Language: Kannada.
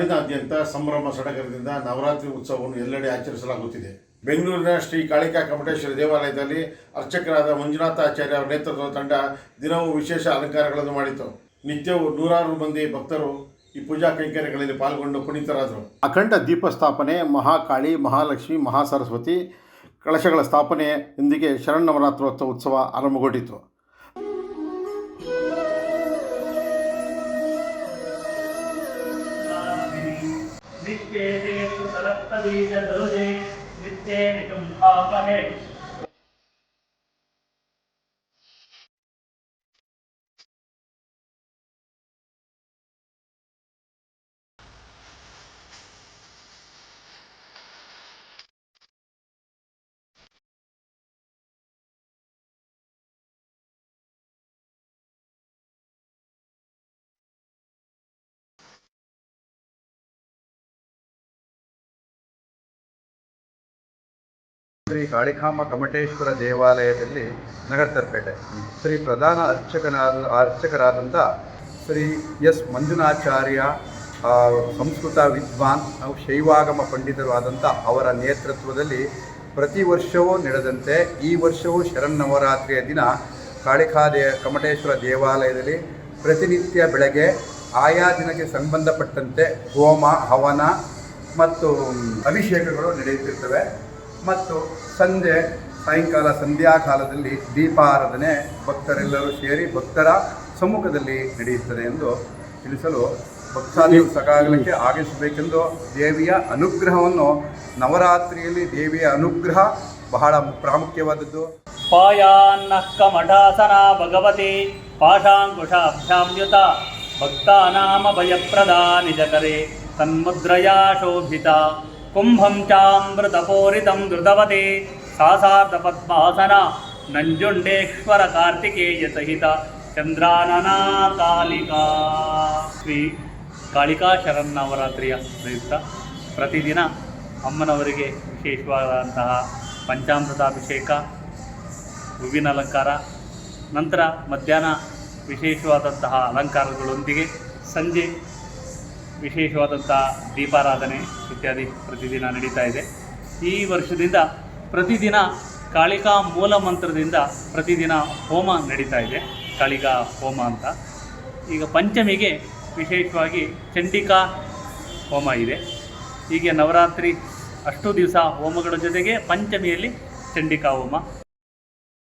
ರಾಜ್ಯಾದ್ಯಂತ ಸಂಭ್ರಮ ಸಡಗರದಿಂದ ನವರಾತ್ರಿ ಉತ್ಸವವನ್ನು ಎಲ್ಲೆಡೆ ಆಚರಿಸಲಾಗುತ್ತಿದೆ. ಬೆಂಗಳೂರಿನ ಶ್ರೀ ಕಾಳಿಕಾ ಕಮಟೇಶ್ವರ ದೇವಾಲಯದಲ್ಲಿ ಅರ್ಚಕರಾದ ಮಂಜುನಾಥಾಚಾರ್ಯ ಅವರ ನೇತೃತ್ವದ ತಂಡ ದಿನವೂ ವಿಶೇಷ ಅಲಂಕಾರಗಳನ್ನು ಮಾಡಿತು. ನಿತ್ಯವೂ ನೂರಾರು ಮಂದಿ ಭಕ್ತರು ಈ ಪೂಜಾ ಕೈಂಕರ್ಯಗಳಲ್ಲಿ ಪಾಲ್ಗೊಂಡು ಪುನೀತರಾದರು. ಅಖಂಡ ದೀಪ ಸ್ಥಾಪನೆ ಮಹಾಕಾಳಿ, ಮಹಾಲಕ್ಷ್ಮಿ, ಮಹಾಸರಸ್ವತಿ, ಕಳಶಗಳ ಸ್ಥಾಪನೆಯೊಂದಿಗೆ ಶರನ್ನವರಾತ್ರೋತ್ಸವ ಉತ್ಸವ ಆರಂಭಗೊಂಡಿತು. Kali dan Rudi, Vite, Gempa, Panis. Shri Kalikamba Kamateshwara ದೇವಾಲಯದಲ್ಲಿ ನಗರ್ತರ್ಪೇಟೆ ಶ್ರೀ ಪ್ರಧಾನ ಅರ್ಚಕನಾದ, ಅರ್ಚಕರಾದಂಥ ಶ್ರೀ ಎಸ್ ಮಂಜುನಾಚಾರ್ಯ ಸಂಸ್ಕೃತ ವಿದ್ವಾನ್, ಹಾಗೂ ಶೈವಾಗಮ ಪಂಡಿತರು ಆದಂಥ ಅವರ ನೇತೃತ್ವದಲ್ಲಿ ಪ್ರತಿ ವರ್ಷವೂ ನಡೆದಂತೆ ಈ ವರ್ಷವೂ ಶರನ್ನವರಾತ್ರಿಯ ದಿನ ಕಾಳಿಕಾ ದೇ ಕಮಟೇಶ್ವರ ದೇವಾಲಯದಲ್ಲಿ ಪ್ರತಿನಿತ್ಯ ಬೆಳಗ್ಗೆ ಆಯಾ ದಿನಕ್ಕೆ ಸಂಬಂಧಪಟ್ಟಂತೆ ಹೋಮ, ಹವನ ಮತ್ತು ಅಭಿಷೇಕಗಳು ನಡೆಯುತ್ತಿರ್ತವೆ. ಮತ್ತು ಸಂಜೆ, ಸಾಯಂಕಾಲ ಸಂಧ್ಯಾ ಕಾಲದಲ್ಲಿ ದೀಪಾರಾಧನೆ ಭಕ್ತರೆಲ್ಲರೂ ಸೇರಿ ಭಕ್ತರ ಸಮ್ಮುಖದಲ್ಲಿ ನಡೆಯುತ್ತದೆ ಎಂದು ತಿಳಿಸಲು ಭಕ್ತಾದಿಯು ಸಕಾಲಕ್ಕೆ ಆಗಮಿಸಬೇಕೆಂದು ದೇವಿಯ ಅನುಗ್ರಹವನ್ನು ನವರಾತ್ರಿಯಲ್ಲಿ ದೇವಿಯ ಅನುಗ್ರಹ ಬಹಳ ಪ್ರಾಮುಖ್ಯವಾದದ್ದು. ಪಾಯಾನ್ನ ಕಮಠಾಸನ ಭಗವತಿ ಪಾಶಾಂಕುಶಾಭ್ಯಾಮ್ಯುತ ಭಕ್ತಾನಾಮ ಭಯಪ್ರದ ನಿಜಕರೆ ತನ್ಮುದ್ರಯಾ ಶೋಭಿತ. ಕುಂಭಂ ಚಾಮೃತಪೋರಿತಂ ಧೃತವತೆ ಸಾಸಾರ್ಧ ಪದ್ಮಾಸನ ನಂಜುಂಡೇಶ್ವರ ಕಾರ್ತಿಕೇಯ ಸಹಿತ ಚಂದ್ರಾನನಾ ಕಾಲಿಕಾ ಶ್ರೀ ಕಾಳಿಕಾ ಶರನ್ನವರಾತ್ರಿಯ ಪ್ರಯುಕ್ತ ಪ್ರತಿದಿನ ಅಮ್ಮನವರಿಗೆ ವಿಶೇಷವಾದಂತಹ ಪಂಚಾಮೃತಾಭಿಷೇಕ, ಹೂವಿನ ಅಲಂಕಾರ, ನಂತರ ಮಧ್ಯಾಹ್ನ ವಿಶೇಷವಾದಂತಹ ಅಲಂಕಾರಗಳೊಂದಿಗೆ ಸಂಜೆ ವಿಶೇಷವಾದಂತಹ ದೀಪಾರಾಧನೆ ಇತ್ಯಾದಿ ಪ್ರತಿದಿನ ನಡೀತಾ ಇದೆ. ಈ ವರ್ಷದಿಂದ ಪ್ರತಿದಿನ ಕಾಳಿಕಾ ಮೂಲ ಮಂತ್ರದಿಂದ ಪ್ರತಿದಿನ ಹೋಮ ನಡೀತಾ ಇದೆ. ಕಾಳಿಕಾ ಹೋಮ ಅಂತ. ಈಗ ಪಂಚಮಿಗೆ ವಿಶೇಷವಾಗಿ ಚಂಡಿಕಾ ಹೋಮ ಇದೆ. ಹೀಗೆ ನವರಾತ್ರಿ ಅಷ್ಟು ದಿವಸ ಹೋಮಗಳ ಜೊತೆಗೆ ಪಂಚಮಿಯಲ್ಲಿ ಚಂಡಿಕಾ ಹೋಮ.